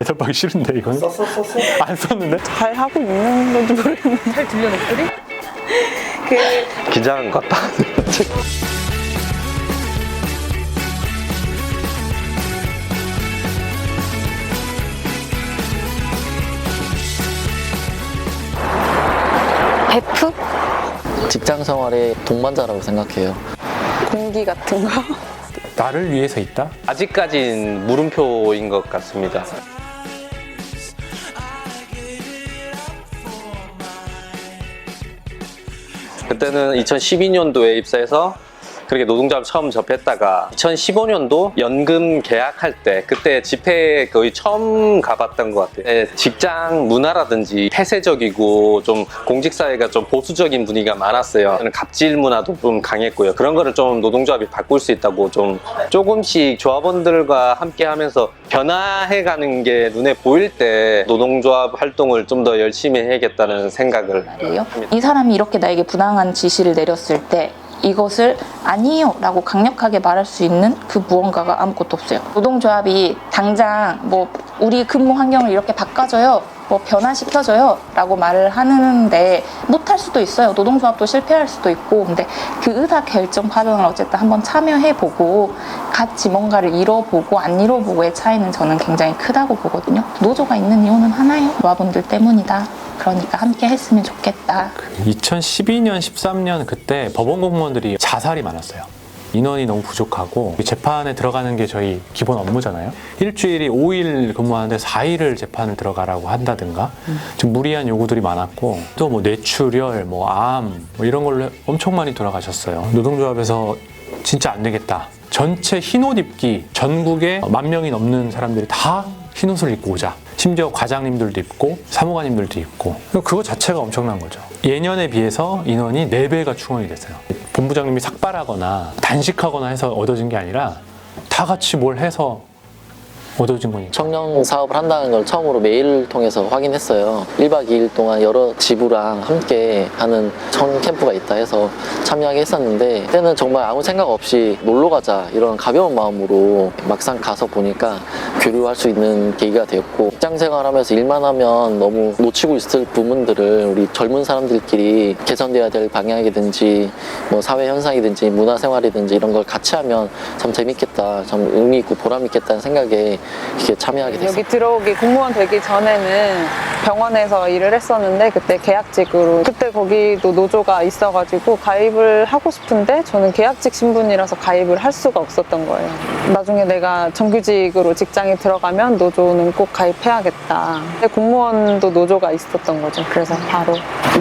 대답하기 싫은데 이건 썼어 썼어 안 썼는데 잘 하고 있는 건지 모르겠는데. 잘 들려 목소리? 그 긴장한 것 같다 베프? 직장 생활의 동반자라고 생각해요. 공기 같은 거. 나를 위해서 있다? 아직까진 물음표인 것 같습니다 그때는 2012년도에 입사해서 그렇게 노동자를 처음 접했다가 2015년도 연금 계약할 때 그때 집회 거의 처음 가봤던 것 같아요. 네, 직장 문화라든지 폐쇄적이고 좀 공직사회가 좀 보수적인 분위기가 많았어요. 갑질 문화도 좀 강했고요. 그런 거를 좀 노동조합이 바꿀 수 있다고 좀 조금씩 조합원들과 함께 하면서 변화해가는 게 눈에 보일 때 노동조합 활동을 좀 더 열심히 해야겠다는 생각을. 이 사람이 이렇게 나에게 부당한 지시를 내렸을 때 이것을 아니요 라고 강력하게 말할 수 있는 그 무언가가 아무것도 없어요. 노동조합이 당장 뭐 우리 근무 환경을 이렇게 바꿔줘요. 뭐 변화시켜줘요 라고 말을 하는데 못할 수도 있어요. 노동조합도 실패할 수도 있고 근데 그 의사 결정 과정을 어쨌든 한번 참여해보고 같이 뭔가를 이뤄보고 안 이뤄보고의 차이는 저는 굉장히 크다고 보거든요. 노조가 있는 이유는 하나요. 조합원들 때문이다. 그러니까 함께 했으면 좋겠다. 2012년, 13년 그때 법원 공무원들이 자살이 많았어요. 인원이 너무 부족하고 재판에 들어가는 게 저희 기본 업무잖아요. 일주일이 5일 근무하는데 4일을 재판을 들어가라고 한다든가 좀 무리한 요구들이 많았고 또 뭐 뇌출혈, 뭐 암, 뭐 이런 걸로 엄청 많이 돌아가셨어요. 노동조합에서 진짜 안 되겠다. 전체 흰옷 입기 전국에 만 명이 넘는 사람들이 다 흰옷을 입고 오자. 심지어 과장님들도 입고 사무관님들도 입고 그거 자체가 엄청난 거죠. 예년에 비해서 인원이 4배가 충원이 됐어요. 본부장님이 삭발하거나 단식하거나 해서 얻어진 게 아니라 다 같이 뭘 해서 거니까. 청년 사업을 한다는 걸 처음으로 메일을 통해서 확인했어요. 1박 2일 동안 여러 지부랑 함께 하는 청 캠프가 있다 해서 참여하게 했었는데 그때는 정말 아무 생각 없이 놀러 가자 이런 가벼운 마음으로 막상 가서 보니까 교류할 수 있는 계기가 되었고 직장 생활하면서 일만 하면 너무 놓치고 있을 부분들을 우리 젊은 사람들끼리 개선돼야 될 방향이든지 뭐 사회 현상이든지 문화 생활이든지 이런 걸 같이 하면 참 재밌겠다, 참 의미 있고 보람 있겠다는 생각에 이렇게 참여하게 됐어요. 여기 들어오기 공무원 되기 전에는 병원에서 일을 했었는데 그때 계약직으로 그때 거기도 노조가 있어가지고 가입을 하고 싶은데 저는 계약직 신분이라서 가입을 할 수가 없었던 거예요. 나중에 내가 정규직으로 직장에 들어가면 노조는 꼭 가입해야겠다. 근데 공무원도 노조가 있었던 거죠. 그래서 바로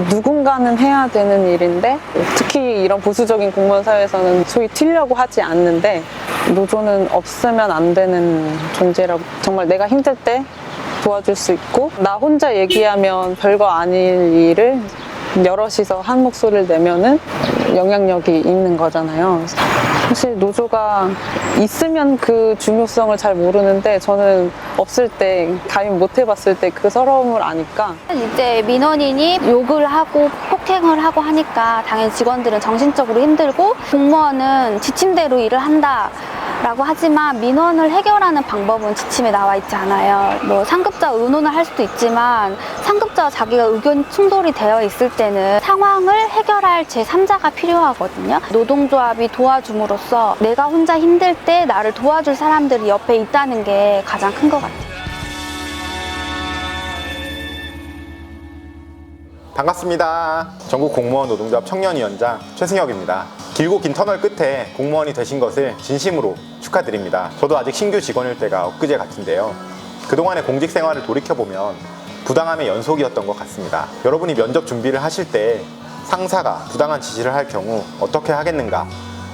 누군가는 해야 되는 일인데 특히 이런 보수적인 공무원 사회에서는 소위 튀려고 하지 않는데 노조는 없으면 안 되는 존재라고 정말 내가 힘들 때 도와줄 수 있고 나 혼자 얘기하면 별거 아닐 일을 여럿이서 한 목소리를 내면은 영향력이 있는 거잖아요. 사실 노조가 있으면 그 중요성을 잘 모르는데 저는 없을 때 가입 못 해봤을 때 그 서러움을 아니까 이제 민원인이 욕을 하고 폭행을 하고 하니까 당연히 직원들은 정신적으로 힘들고 공무원은 지침대로 일을 한다. 라고 하지만 민원을 해결하는 방법은 지침에 나와 있지 않아요. 뭐 상급자 의논을 할 수도 있지만 상급자와 자기가 의견 충돌이 되어 있을 때는 상황을 해결할 제3자가 필요하거든요. 노동조합이 도와줌으로써 내가 혼자 힘들 때 나를 도와줄 사람들이 옆에 있다는 게 가장 큰 것 같아요. 반갑습니다. 전국 공무원 노동조합 청년위원장 최승혁입니다. 길고 긴 터널 끝에 공무원이 되신 것을 진심으로 축하드립니다. 저도 아직 신규 직원일 때가 엊그제 같은데요. 그동안의 공직 생활을 돌이켜보면 부당함의 연속이었던 것 같습니다. 여러분이 면접 준비를 하실 때 상사가 부당한 지시를 할 경우 어떻게 하겠는가?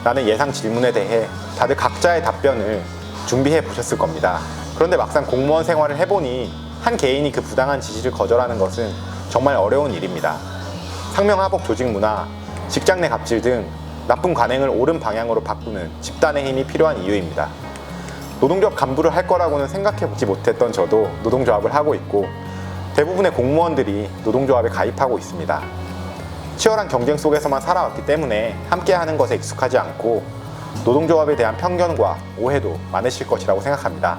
라는 예상 질문에 대해 다들 각자의 답변을 준비해 보셨을 겁니다. 그런데 막상 공무원 생활을 해보니 한 개인이 그 부당한 지시를 거절하는 것은 정말 어려운 일입니다. 상명하복 조직 문화, 직장 내 갑질 등 나쁜 관행을 옳은 방향으로 바꾸는 집단의 힘이 필요한 이유입니다. 노동조합 간부를 할 거라고는 생각해보지 못했던 저도 노동조합을 하고 있고 대부분의 공무원들이 노동조합에 가입하고 있습니다. 치열한 경쟁 속에서만 살아왔기 때문에 함께하는 것에 익숙하지 않고 노동조합에 대한 편견과 오해도 많으실 것이라고 생각합니다.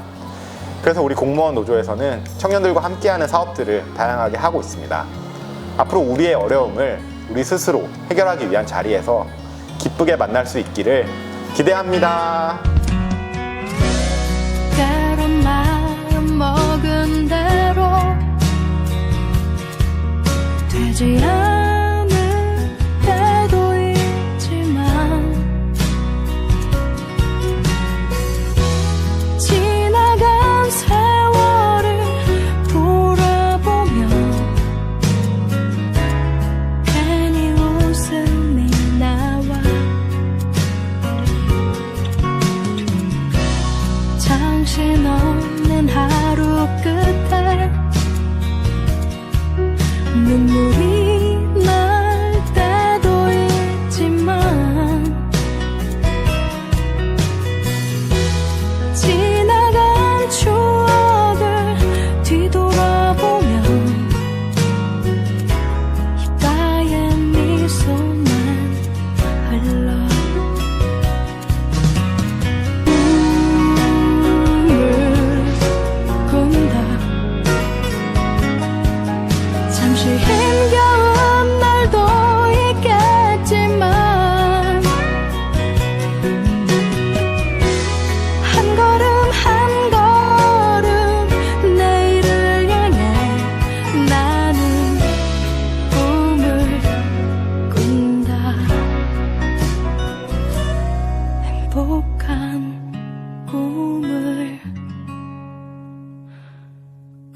그래서 우리 공무원 노조에서는 청년들과 함께하는 사업들을 다양하게 하고 있습니다. 앞으로 우리의 어려움을 우리 스스로 해결하기 위한 자리에서 기쁘게 만날 수 있기를 기대합니다. 되지 않 dancing on and high.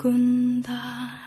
바꾼다.